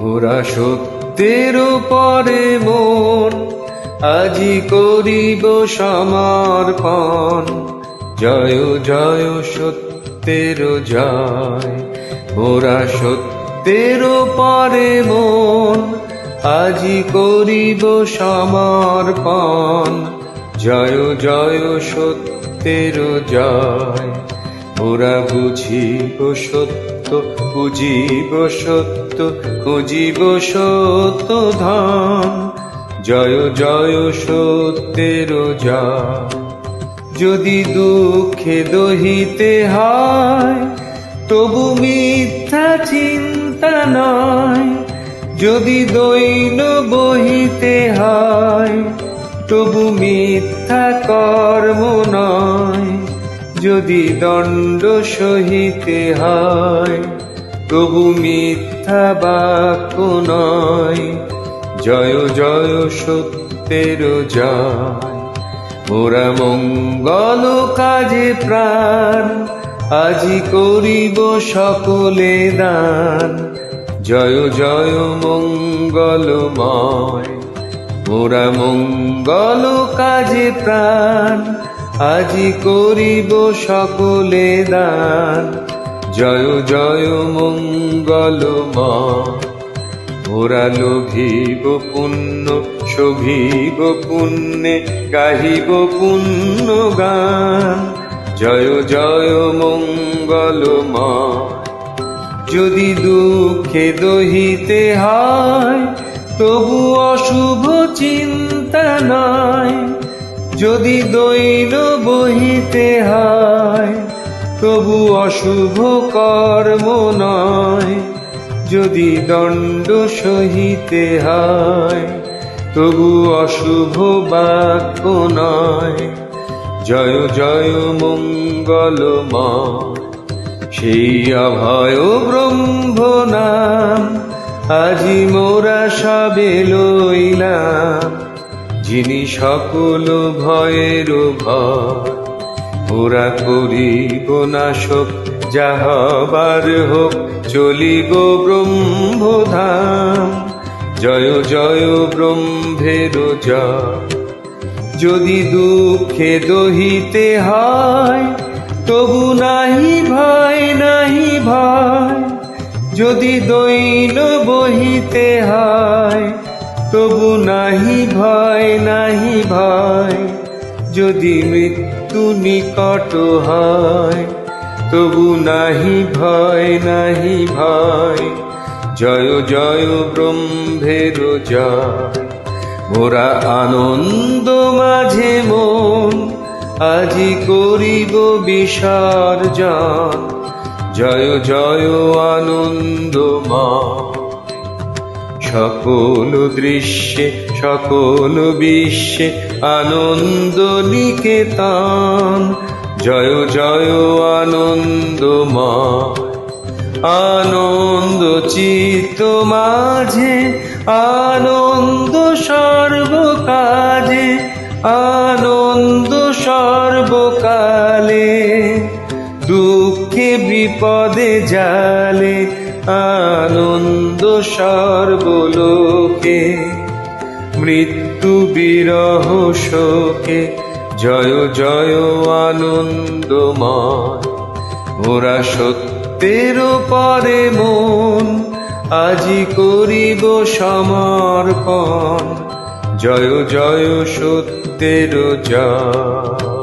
ওরা সত্যের পরে মন, আজি করিব সমর্পণ। জয় জয় সত্যের জয় ওরা সত্যের পরে মন, আজি করিব সমর্পণ। জয় জয় সত্যের জয়। ওরা বুঝিব সত্য বুঝিব সত্য, খুঁজিব সত্য ধন জয় জয় সত্যের জয় যদি দুঃখে দহিতে হয়, তবু মিথ্যা চিন্তা নয় যদি দৈন বহিতে হয়, তবু মিথ্যা কর্ম নয় যদি দণ্ড সহিতে হয়, তবু মিথ্যা বাক্য নয়। জয় জয়, সত্যের জয়। মোরা মঙ্গল কাজে প্রাণ, আজি করিব সকলে দান। জয় জয়, মঙ্গলময়। মোরা মঙ্গল কাজে প্রাণ আজি করিব সকলে দান। জয় জয়, মঙ্গলময়। ওরা লোভিব পুণ্য, শোভিব পুণ্যে, গাহিব পুণ্য গান। জয় জয়, মঙ্গলময়। যদি দুঃখে দহিতে হয়, তবু অশুভ চিন্তা নয় যদি দৈন বহিতে হয়, তবু অশুভ কর্ম নয়। যদি দণ্ড সহিতে হয়, তবু অশুভ বাক্য নয়। জয় জয়, মঙ্গলময়। সেই অভয় ব্রহ্ম নাম আজি মোরা সবে লইলাম। যিনি সকল ভয়ের ভয় ওরা করিব নাশক যাহবার হোক, চলিব ব্রহ্মধাম। জয় জয় ব্রহ্মের জয়। যদি দুঃখে দহিতে হয়, তবু নাহি ভয় নাহি ভয়। যদি দৈন বহিতে হয় তবু নাহি ভয় নাহি ভয়, যদি মৃত্যু নিকট হয়, তবু নাহি ভয় নাহি ভয়, জয় জয় ব্রহ্মের জয়। মোরা আনন্দ মাঝে মন, আজি করিব বিসর্জন। জয় জয় আনন্দময়। সকল দৃশ্যে, সকল বিশ্বে আনন্দ নিকেতন। জয় জয়, আনন্দময়। আনন্দ চিত্ত মাঝে, আনন্দ সর্বকাজে, আনন্দ সর্বকালে। দুঃখে বিপদে জালে আনন্দ সর্বলোকে মৃত্যু বিরহ শোকে, জয় জয় আনন্দময়। ওরা সত্যের পরে মন, আজি করিব সমর্পণ। জয় জয় সত্যের জয়।